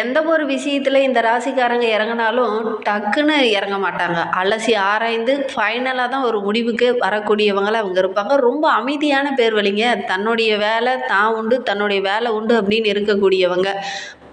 எந்த ஒரு விஷயத்தில் இந்த ராசிக்காரங்க இறங்குனாலும் டக்குன்னு இறங்க மாட்டாங்க. அலசி ஆராய்ந்து ஃபைனலாக தான் ஒரு முடிவுக்கு வரக்கூடியவங்களாம் அவங்க இருப்பாங்க. ரொம்ப அமைதியான பேர் வழிங்க தன்னுடைய வேலை தான் உண்டு தன்னுடைய வேலை உண்டு அப்படின்னு இருக்கக்கூடியவங்க.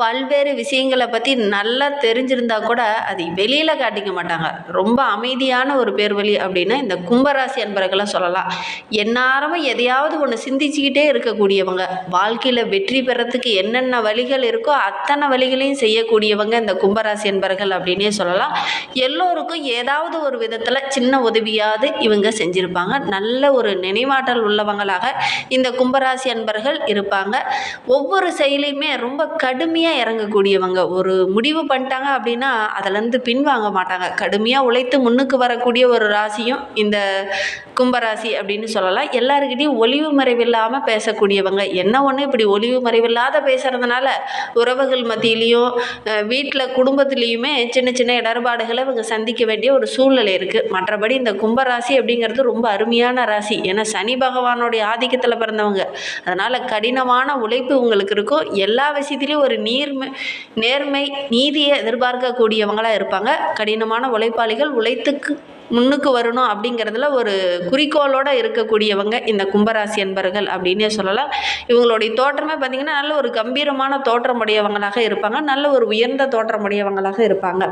பல்வேறு விஷயங்களை பற்றி நல்லா தெரிஞ்சிருந்தா கூட அதை வெளியில் காட்டிக்க மாட்டாங்க. ரொம்ப அமைதியான ஒரு பேர் வழி அப்படின்னா இந்த கும்பராசி அன்பர்களை சொல்லலாம். எந்நேரமும் எதையாவது ஒன்று சிந்திச்சுக்கிட்டே இருக்கக்கூடியவங்க வாழ்க்கையில் வெற்றி பெறத்துக்கு என்னென்ன வழிகள் இருக்கோ அத்தனை வழிகளையும் செய்யக்கூடியவங்க இந்த கும்பராசி அன்பர்கள் அப்படின்னே சொல்லலாம். எல்லோருக்கும் ஏதாவது ஒரு விதத்தில் சின்ன உதவியாவது இவங்க செஞ்சுருப்பாங்க. நல்ல ஒரு நினைவாற்றல் உள்ளவங்களாக இந்த கும்பராசி அன்பர்கள் இருப்பாங்க. ஒவ்வொரு செயலையுமே ரொம்ப கடுமையாக இறங்கக்கூடியவங்க. ஒரு முடிவு பண்ணிட்டாங்க அப்படின்னா அதுலேருந்து பின்வாங்க மாட்டாங்க. கடுமையாக உழைத்து முன்னுக்கு வரக்கூடிய ஒரு ராசியும் இந்த கும்பராசி அப்படின்னு சொல்லலாம். எல்லாருக்கிட்டையும் ஒளிவு மறைவில்லாமல் பேசக்கூடியவங்க. என்ன ஒன்று இப்படி ஒளிவு மறைவில்லாத பேசுகிறதுனால உறவுகள் மத்தியிலையும் வீட்டில் குடும்பத்துலேயுமே சின்ன சின்ன இடர்பாடுகளை இவங்க சந்திக்க வேண்டிய ஒரு சூழ்நிலை இருக்குது மற்றபடி இந்த கும்பராசி அப்படிங்கிறது ரொம்ப அருமையான ராசி. ஏன்னா சனி பகவானுடைய ஆதிக்கத்தில் பிறந்தவங்க. அதனால் கடினமான உழைப்பு உங்களுக்கு இருக்கும். எல்லா விஷயத்துலேயும் ஒரு நேர்மை நேர்மை நீதியை எதிர்பார்க்கக்கூடியவங்களாக இருப்பாங்க. கடினமான உழைப்பாளிகள் உழைத்துக்கு முன்னுக்கு வரணும் அப்படிங்கிறதுல ஒரு குறிக்கோளோடு இருக்கக்கூடியவங்க இந்த கும்பராசி என்பர்கள் அப்படின்னே சொல்லலாம். இவங்களுடைய தோற்றமே பார்த்திங்கன்னா நல்ல ஒரு கம்பீரமான தோற்றமுடையவங்களாக இருப்பாங்க. நல்ல ஒரு உயர்ந்த தோற்றமுடையவங்களாக இருப்பாங்க.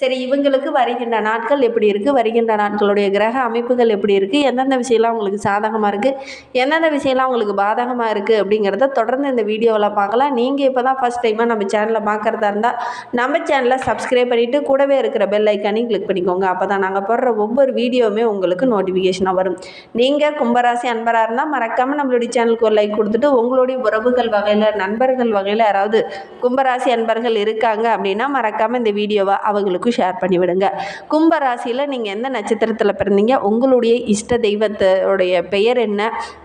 சரி இவங்களுக்கு வருகின்ற நாட்கள் எப்படி இருக்குது வருகின்ற நாட்களுடைய கிரக அமைப்புகள் எப்படி இருக்குது எந்தெந்த விஷயம்லாம் உங்களுக்கு சாதகமாக இருக்குது எந்தெந்த விஷயம்லாம் உங்களுக்கு பாதகமாக இருக்குது அப்படிங்கிறத தொடர்ந்து இந்த வீடியோவில் பார்க்கலாம். நீங்கள் இப்போ தான் ஃபஸ்ட் டைமாக நம்ம சேனலை பார்க்குறதா இருந்தால் நம்ம சேனலை சப்ஸ்கிரைப் பண்ணிவிட்டு கூடவே இருக்கிற பெல் ஐக்கானையும் கிளிக் பண்ணிக்கோங்க. அப்போ தான் நாங்கள் போடுற ஒவ்வொரு வீடியோவுமே உங்களுக்கு நோட்டிஃபிகேஷனாக வரும். நீங்கள் கும்பராசி அன்பராக இருந்தால் மறக்காமல் நம்மளுடைய சேனலுக்கு ஒரு லைக் கொடுத்துட்டு உங்களுடைய உறவுகள் வகையில் நண்பர்கள் வகையில் யாராவது கும்பராசி அன்பர்கள் இருக்காங்க அப்படின்னா மறக்காமல் இந்த வீடியோவை அவங்களுக்கும் ஷேர் பண்ணிவிடுங்க. கும்பராசியில் நீங்கள் எந்த நட்சத்திரத்தில் பிறந்தீங்க? உங்களுடைய இஷ்ட தெய்வத்தோடைய பெயர் என்ன?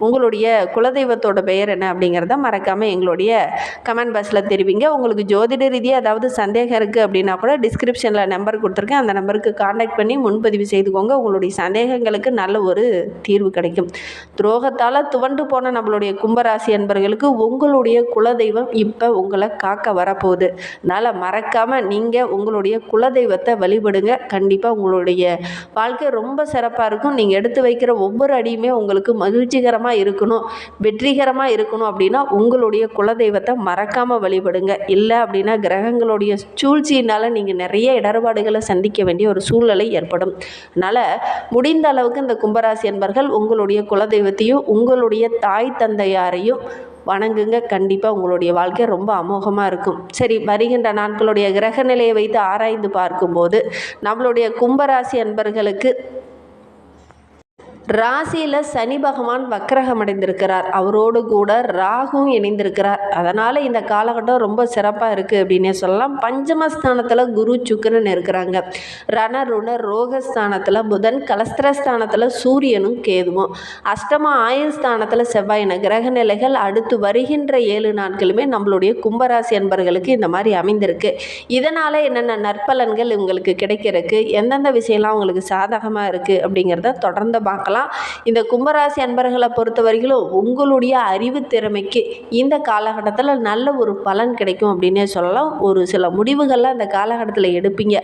உங்களுடைய குலதெய்வத்தோட பெயர் என்ன? அப்படிங்கிறத மறக்காமல் எங்களுடைய கமெண்ட் பாக்ஸில் தெரிவிங்க. உங்களுக்கு ஜோதிட ரீதியாக ஏதாவது சந்தேகம் இருக்குது அப்படின்னா கூட டிஸ்கிரிப்ஷனில் நம்பர் கொடுத்துருக்கேன். அந்த நம்பருக்கு காண்டாக்ட் பண்ணி முன்பதிவு செய்து செய்துக்கோங்க. உங்களுடைய சந்தேகங்களுக்கு நல்ல ஒரு தீர்வு கிடைக்கும். துரோகத்தால் துவண்டு போன நம்மளுடைய கும்பராசி அன்பர்களுக்கு உங்களுடைய குலதெய்வம் இப்போ உங்களை காக்க வரப்போகுது. அதனால் மறக்காமல் நீங்கள் உங்களுடைய குலதெய்வத்தை வழிபடுங்க. கண்டிப்பாக உங்களுடைய வாழ்க்கை ரொம்ப சிறப்பாக இருக்கும். நீங்கள் எடுத்து வைக்கிற ஒவ்வொரு அடியுமே உங்களுக்கு மகிழ்ச்சிகரமாக இருக்கணும். வெற்றிகரமாக இருக்கணும் அப்படின்னா உங்களுடைய குலதெய்வத்தை மறக்காமல் வழிபடுங்க. இல்லை அப்படின்னா கிரகங்களுடைய சூழ்ச்சியினால் நீங்கள் நிறைய இடர்பாடுகளை சந்திக்க வேண்டிய ஒரு சூழ்நிலை ஏற்படும். அதனால் முடிந்த அளவுக்கு இந்த கும்பராசி என்பர்கள் உங்களுடைய குலதெய்வத்தையும் உங்களுடைய தாய் தந்தையாரையும் வணங்குங்க. கண்டிப்பாக உங்களுடைய வாழ்க்கை ரொம்ப அமோகமாக இருக்கும். சரி வருகின்ற நாட்களுடைய கிரக நிலையை வைத்து ஆராய்ந்து பார்க்கும்போது நம்மளுடைய கும்பராசி அன்பர்களுக்கு ராசியில் சனி பகவான் வக்கரகம் அடைந்திருக்கிறார் அவரோடு கூட ராகும் இணைந்திருக்கிறார். அதனால் இந்த காலகட்டம் ரொம்ப சிறப்பாக இருக்குது அப்படின்னே சொல்லலாம். பஞ்சமஸ்தானத்தில் குரு சுக்கரன் இருக்கிறாங்க. ரண ருண ரோகஸ்தானத்தில் புதன் கலஸ்திரஸ்தானத்தில் சூரியனும் கேதுவும். அஷ்டம ஆயுள் ஸ்தானத்தில் செவ்வாயின கிரக நிலைகள் அடுத்து வருகின்ற ஏழு நாட்களுமே நம்மளுடைய கும்பராசி அன்பர்களுக்கு இந்த மாதிரி அமைந்திருக்கு. இதனால் என்னென்ன நற்பலன்கள் இவங்களுக்கு கிடைக்கிறதுக்கு எந்தெந்த விஷயம்லாம் அவங்களுக்கு சாதகமாக இருக்குது அப்படிங்கிறத தொடர்ந்து பார்க்கலாம். இந்த கும்பராசி அன்பர்களை பொறுத்த வரைக்கும் உங்களுடைய அறிவு திறமைக்கு இந்த காலகட்டத்தில் நல்ல ஒரு பலன் கிடைக்கும் அப்படின்னே சொல்லலாம். ஒரு சில முடிவுகள்லாம் இந்த காலகட்டத்தில் எடுப்பீங்க.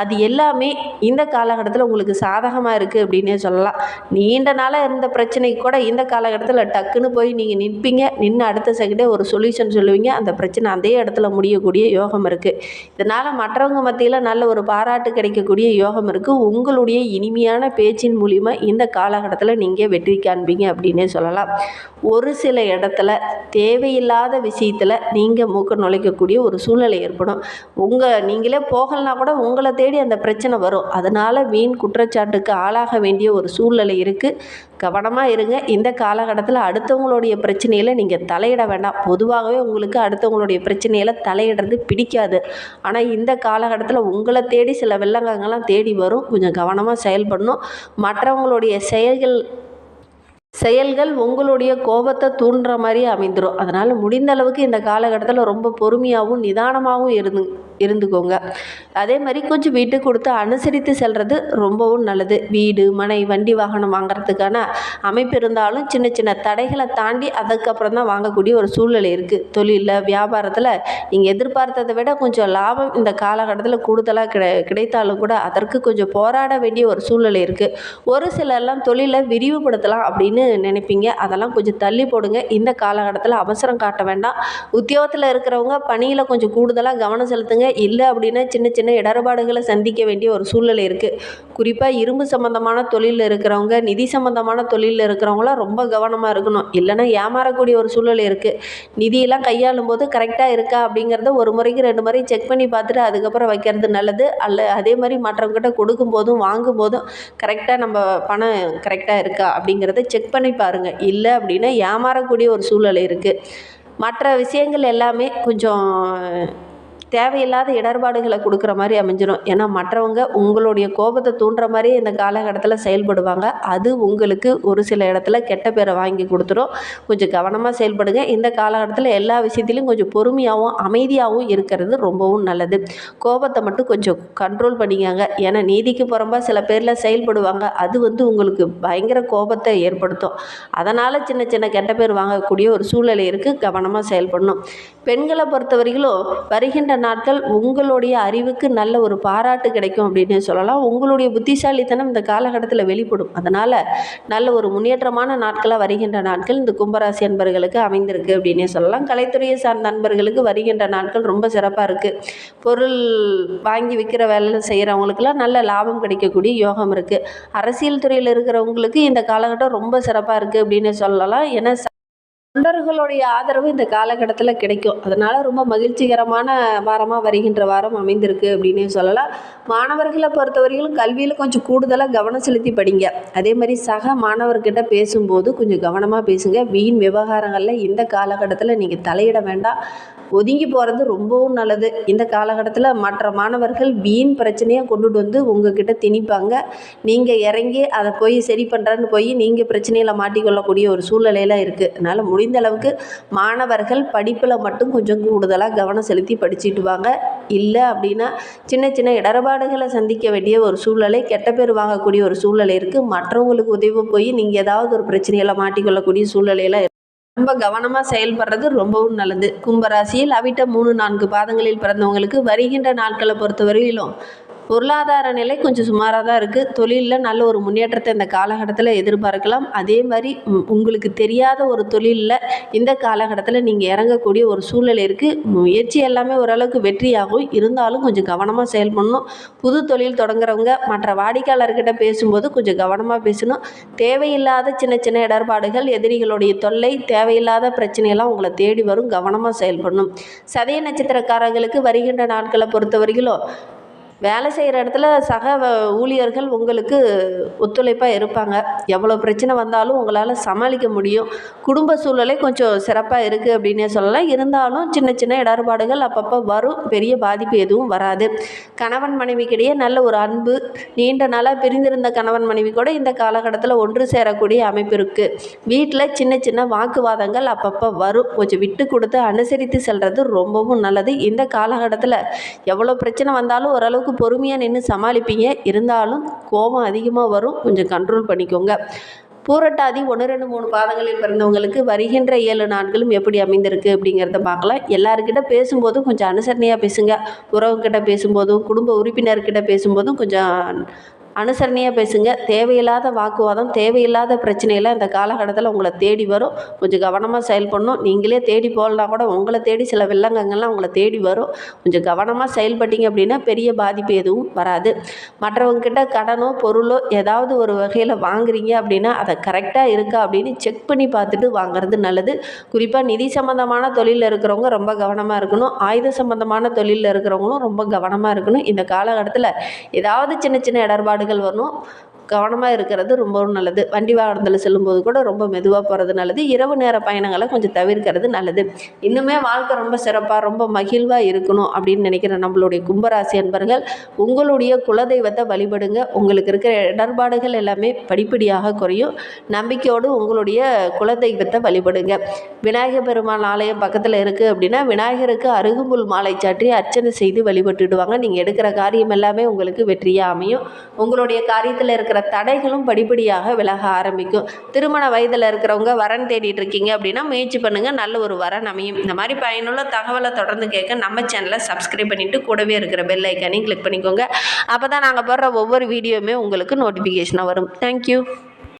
அது எல்லாமே இந்த காலகட்டத்தில் உங்களுக்கு சாதகமாக இருக்குது அப்படின்னே சொல்லலாம். நீண்ட நாளாக இருந்த பிரச்சனைக்கு கூட இந்த காலகட்டத்தில் டக்குன்னு போய் நீங்கள் நிற்பீங்க நின்று அடுத்த செகண்டே ஒரு சொல்யூஷன் சொல்லுவீங்க. அந்த பிரச்சனை அதே இடத்துல முடியக்கூடிய யோகம் இருக்குது இதனால் மற்றவங்க மத்தியில் நல்ல ஒரு பாராட்டு கிடைக்கக்கூடிய யோகம் இருக்குது உங்களுடைய இனிமையான பேச்சின் மூலிமா இந்த கால காலகட்டத்தில் நீங்கள் வெற்றி காண்பீங்க அப்படின்னே சொல்லலாம். ஒரு சில இடத்துல தேவையில்லாத விஷயத்தில் நீங்கள் மூக்க நுழைக்கக்கூடிய ஒரு சூழ்நிலை ஏற்படும். உங்கள் நீங்களே போகலனா கூட உங்களை தேடி அந்த பிரச்சனை வரும். அதனால் வீண் குற்றச்சாட்டுக்கு ஆளாக வேண்டிய ஒரு சூழ்நிலை இருக்குது கவனமாக இருங்க. இந்த காலகட்டத்தில் அடுத்தவங்களுடைய பிரச்சனையில் நீங்கள் தலையிட வேண்டாம். பொதுவாகவே உங்களுக்கு அடுத்தவங்களுடைய பிரச்சனையில் தலையிடுறது பிடிக்காது. ஆனால் இந்த காலகட்டத்தில் உங்களை தேடி சில வெள்ளங்கங்கள்லாம் தேடி வரும். கொஞ்சம் கவனமாக செயல்படணும். மற்றவங்களுடைய செயல்கள் செயல்கள் உங்களுடைய கோபத்தை தூண்டுற மாதிரி அமைந்துடும் அதனால் முடிந்த அளவுக்கு இந்த காலகட்டத்தில் ரொம்ப பொறுமையாகவும் நிதானமாகவும் இருந்து இருந்துக்கோங்க. அதே மாதிரி கொஞ்சம் வீட்டுக்கு கொடுத்து அனுசரித்து செல்வது ரொம்பவும் நல்லது. வீடு மனை வண்டி வாகனம் வாங்குறதுக்கான அமைப்பு இருந்தாலும் சின்ன சின்ன தடைகளை தாண்டி அதுக்கப்புறம் தான் வாங்கக்கூடிய ஒரு சூழ்நிலை இருக்குது தொழிலில் வியாபாரத்தில் நீங்கள் எதிர்பார்த்ததை விட கொஞ்சம் லாபம் இந்த காலகட்டத்தில் கூடுதலாக கிடை கிடைத்தாலும் கூட அதற்கு கொஞ்சம் போராட வேண்டிய ஒரு சூழ்நிலை இருக்குது ஒரு சிலர்லாம் தொழிலை விரிவுபடுத்தலாம் அப்படின்னு நினைப்பீங்க. அதெல்லாம் கொஞ்சம் தள்ளி போடுங்க. இந்த காலகட்டத்தில் அவசரம் காட்ட வேண்டாம். உத்தியோகத்தில் இருக்கிறவங்க பணியில் கொஞ்சம் கூடுதலாக கவனம் செலுத்துங்க. இல்லை அப்படின்னா சின்ன சின்ன இடர்பாடுகளை சந்திக்க வேண்டிய ஒரு சூழ்நிலை இருக்குது குறிப்பாக இரும்பு சம்மந்தமான தொழிலில் இருக்கிறவங்க நிதி சம்மந்தமான தொழிலில் இருக்கிறவங்களாம் ரொம்ப கவனமாக இருக்கணும். இல்லைன்னா ஏமாறக்கூடிய ஒரு சூழ்நிலை இருக்குது நிதியெல்லாம் கையாளும் போது கரெக்டாக இருக்கா அப்படிங்கிறத ஒரு முறைக்கு ரெண்டு முறை செக் பண்ணி பார்த்துட்டு அதுக்கப்புறம் வைக்கிறது நல்லது. அல்ல அதே மாதிரி மற்றவங்ககிட்ட கொடுக்கும் போதும் வாங்கும் போதும் கரெக்டாக நம்ம பணம் கரெக்டாக இருக்கா அப்படிங்கிறத செக் பண்ணி பாருங்கள் இல்லை அப்படின்னா ஏமாறக்கூடிய ஒரு சூழ்நிலை இருக்குது மற்ற விஷயங்கள் எல்லாமே கொஞ்சம் தேவையில்லாத இடர்பாடுகளை கொடுக்குற மாதிரி அமைஞ்சிடும் ஏன்னா மற்றவங்க உங்களுடைய கோபத்தை தூண்டுற மாதிரி இந்த காலகட்டத்தில் செயல்படுவாங்க. அது உங்களுக்கு ஒரு சில இடத்துல கெட்ட பேரை வாங்கி கொடுத்துரும். கொஞ்சம் கவனமாக செயல்படுங்க. இந்த காலகட்டத்தில் எல்லா விஷயத்திலையும் கொஞ்சம் பொறுமையாகவும் அமைதியாகவும் இருக்கிறது ரொம்பவும் நல்லது. கோபத்தை மட்டும் கொஞ்சம் கண்ட்ரோல் பண்ணிக்கங்க. ஏன்னா நீதிக்கு புறம்பாக சில பேரில் செயல்படுவாங்க. அது வந்து உங்களுக்கு பயங்கர கோபத்தை ஏற்படுத்தும். அதனால் சின்ன சின்ன கெட்ட பேர் வாங்கக்கூடிய ஒரு சூழ்நிலை இருக்குது கவனமாக செயல்படணும். பெண்களை பொறுத்தவரையிலும் வருகின்ற நாட்கள் உங்களுடைய அறிவுக்கு நல்ல ஒரு பாராட்டு கிடைக்கும் அப்படின்னு சொல்லலாம். உங்களுடைய புத்திசாலித்தனம் இந்த காலகட்டத்தில் வெளிப்படும். அதனால் நல்ல ஒரு முன்னேற்றமான நாட்களாக வருகின்ற நாட்கள் இந்த கும்பராசி அன்பர்களுக்கு அமைந்திருக்கு அப்படின்னே சொல்லலாம். கலைத்துறையை சார்ந்த நண்பர்களுக்கு வருகின்ற நாட்கள் ரொம்ப சிறப்பாக இருக்குது பொருள் வாங்கி விற்கிற வேலை செய்கிறவங்களுக்குலாம் நல்ல லாபம் கிடைக்கக்கூடிய யோகம் இருக்குது அரசியல் துறையில் இருக்கிறவங்களுக்கு இந்த காலகட்டம் ரொம்ப சிறப்பாக இருக்குது அப்படின்னு சொல்லலாம். ஏன்னா தொண்டர்களுடைய ஆதரவு இந்த காலகட்டத்தில் கிடைக்கும். அதனால் ரொம்ப மகிழ்ச்சிகரமான வாரமாக வருகின்ற வாரம் அமைந்திருக்கு அப்படின்னே சொல்லலாம். மாணவர்களை பொறுத்தவரையிலும் கல்வியில் கொஞ்சம் கூடுதலாக கவனம் செலுத்தி படிங்க. அதே மாதிரி சக மாணவர்கிட்ட பேசும்போது கொஞ்சம் கவனமாக பேசுங்க. வீண் விவகாரங்களில் இந்த காலகட்டத்தில் நீங்கள் தலையிட வேண்டாம். ஒதுங்கி போகிறது ரொம்பவும் நல்லது. இந்த காலகட்டத்தில் மற்ற மாணவர்கள் வீண் பிரச்சனையை கொண்டுட்டு வந்து உங்ககிட்ட திணிப்பாங்க. நீங்கள் இறங்கி அதை போய் சரி பண்ணுறேன்னு போய் நீங்கள் பிரச்சனையில் மாட்டிக்கொள்ளக்கூடிய ஒரு சூழ்நிலையெல்லாம் இருக்குது அதனால் முடி முடிந்த அளவுக்கு மாணவர்கள் படிப்பில் மட்டும் கொஞ்சம் கூடுதலாக கவனம் செலுத்தி படிச்சுட்டு வாங்க. இல்லை அப்படின்னா சின்ன சின்ன இடர்பாடுகளை சந்திக்க வேண்டிய ஒரு சூழ்நிலை கெட்ட பேர் வாங்கக்கூடிய ஒரு சூழ்நிலை இருக்குது மற்றவங்களுக்கு உதவி போய் நீங்கள் ஏதாவது ஒரு பிரச்சனையில் மாட்டிக்கொள்ளக்கூடிய சூழ்நிலையெல்லாம் ரொம்ப கவனமாக செயல்படுறது ரொம்பவும் நல்லது. கும்பராசியில் அவிட்ட மூணு நான்கு பாதங்களில் பிறந்தவங்களுக்கு வருகின்ற நாட்களை பொறுத்தவரையிலும் பொருளாதார நிலை கொஞ்சம் சுமாராக தான் இருக்குது தொழிலில் நல்ல ஒரு முன்னேற்றத்தை இந்த காலகட்டத்தில் எதிர்பார்க்கலாம். அதே மாதிரி உங்களுக்கு தெரியாத ஒரு தொழிலில் இந்த காலகட்டத்தில் நீங்கள் இறங்கக்கூடிய ஒரு சூழ்நிலை இருக்குது முயற்சி எல்லாமே ஓரளவுக்கு வெற்றியாகும். இருந்தாலும் கொஞ்சம் கவனமாக செயல்படணும் புது தொழில் தொடங்குறவங்க மற்ற வாடிக்கையாளர்கிட்ட பேசும்போது கொஞ்சம் கவனமாக பேசணும். தேவையில்லாத சின்ன சின்ன இடர்பாடுகள் எதிரிகளுடைய தொல்லை தேவையில்லாத பிரச்சனையெல்லாம் உங்களை தேடி வரும். கவனமாக செயல்படணும் சதய நட்சத்திரக்காரர்களுக்கு வருகின்ற நாட்களை பொறுத்தவரையிலும் வேலை செய்கிற இடத்துல சக வ- ஊழியர்கள் உங்களுக்கு ஒத்துழைப்பாக இருப்பாங்க. எவ்வளோ பிரச்சனை வந்தாலும் உங்களால் சமாளிக்க முடியும். குடும்ப சூழலே கொஞ்சம் சிறப்பாக இருக்குது அப்படின்னே சொல்லலாம். இருந்தாலும் சின்ன சின்ன இடர்பாடுகள் அப்பப்போ வரும். பெரிய பாதிப்பு எதுவும் வராது. கணவன் மனைவிக்கிடையே நல்ல ஒரு அன்பு நீண்ட நாளாக பிரிந்திருந்த கணவன் மனைவி கூட இந்த காலகட்டத்தில் ஒன்று சேரக்கூடிய அமைப்பு இருக்குது வீட்டில் சின்ன சின்ன வாக்குவாதங்கள் அப்பப்போ வரும். கொஞ்சம் விட்டு கொடுத்து அனுசரித்து செல்வது ரொம்பவும் நல்லது. இந்த காலகட்டத்தில் எவ்வளோ பிரச்சனை வந்தாலும் ஓரளவுக்கு பொறுமையாக நின்று சமாளிப்பீங்க. இருந்தாலும் கோபம் அதிகமாக வரும். கொஞ்சம் கண்ட்ரோல் பண்ணிக்கோங்க. பூரட்டாதி ஒன்று ரெண்டு மூணு பாதங்களில் பிறந்தவங்களுக்கு வருகின்ற ஏழு நாட்களும் எப்படி அமைந்திருக்கு அப்படிங்கிறத பார்க்கலாம். எல்லாருக்கிட்ட பேசும்போதும் கொஞ்சம் அனுசரணையாக பேசுங்க. உறவுக்கிட்ட பேசும்போதும் குடும்ப உறுப்பினர்கிட்ட பேசும்போதும் கொஞ்சம் அனுசரணையாக பேசுங்க. தேவையில்லாத வாக்குவாதம் தேவையில்லாத பிரச்சனையெல்லாம் இந்த காலகட்டத்தில் உங்களை தேடி வரும். கொஞ்சம் கவனமாக செயல்படணும். நீங்களே தேடி போகலனா கூட உங்களை தேடி சில வில்லங்கங்கள்லாம் உங்களை தேடி வரும். கொஞ்சம் கவனமாக செயல்பட்டீங்க அப்படின்னா பெரிய பாதிப்பு எதுவும் வராது. மற்றவங்கக்கிட்ட கடனோ பொருளோ ஏதாவது ஒரு வகையில் வாங்குறீங்க அப்படின்னா அதை கரெக்டாக இருக்கா அப்படின்னு செக் பண்ணி பார்த்துட்டு வாங்குறது நல்லது. குறிப்பாக நிதி சம்மந்தமான தொழிலில் இருக்கிறவங்க ரொம்ப கவனமாக இருக்கணும். ஆயுத சம்மந்தமான தொழிலில் இருக்கிறவங்களும் ரொம்ப கவனமாக இருக்கணும். இந்த காலகட்டத்தில் ஏதாவது சின்ன சின்ன இடர்பாடு இடர்பாடுகள் வரணும் கவனமாக இருக்கிறது ரொம்பவும் நல்லது. வண்டி வாகனத்தில் செல்லும்போது கூட ரொம்ப மெதுவாக போகிறது நல்லது. இரவு நேர பயணங்களை கொஞ்சம் தவிர்க்கிறது நல்லது. இன்னுமே வாழ்க்கை ரொம்ப சிறப்பாக ரொம்ப மகிழ்வாக இருக்கணும் அப்படின்னு நினைக்கிற நம்மளுடைய கும்பராசி அன்பர்கள் உங்களுடைய குலதெய்வத்தை வழிபடுங்க. உங்களுக்கு இருக்கிற இடர்பாடுகள் எல்லாமே படிப்படியாக குறையும். நம்பிக்கையோடு உங்களுடைய குலதெய்வத்தை வழிபடுங்க. விநாயகர் பெருமாள் ஆலயம் பக்கத்தில் இருக்குது அப்படின்னா விநாயகருக்கு அருகுமுல் மாலை சாற்றி அர்ச்சனை செய்து வழிபட்டுடுவாங்க. நீங்கள் எடுக்கிற காரியம் எல்லாமே உங்களுக்கு வெற்றியாக அமையும். உங்களுடைய காரியத்தில் இருக்கிற இருக்கிற தடைகளும் படிப்படியாக விலக ஆரம்பிக்கும். திருமண வயதில் இருக்கிறவங்க வரன் தேடிட்டு இருக்கீங்க அப்படின்னா முயற்சி பண்ணுங்கள் நல்ல ஒரு வரன் அமையும். இந்த மாதிரி பயனுள்ள தகவலை தொடர்ந்து கேட்க நம்ம சேனலை சப்ஸ்கிரைப் பண்ணிவிட்டு கூடவே இருக்கிற பெல் ஐக்கானையும் கிளிக் பண்ணிக்கோங்க. அப்போ தான் நாங்கள் போடுற ஒவ்வொரு வீடியோவுமே உங்களுக்கு நோட்டிஃபிகேஷனாக வரும். தேங்க்யூ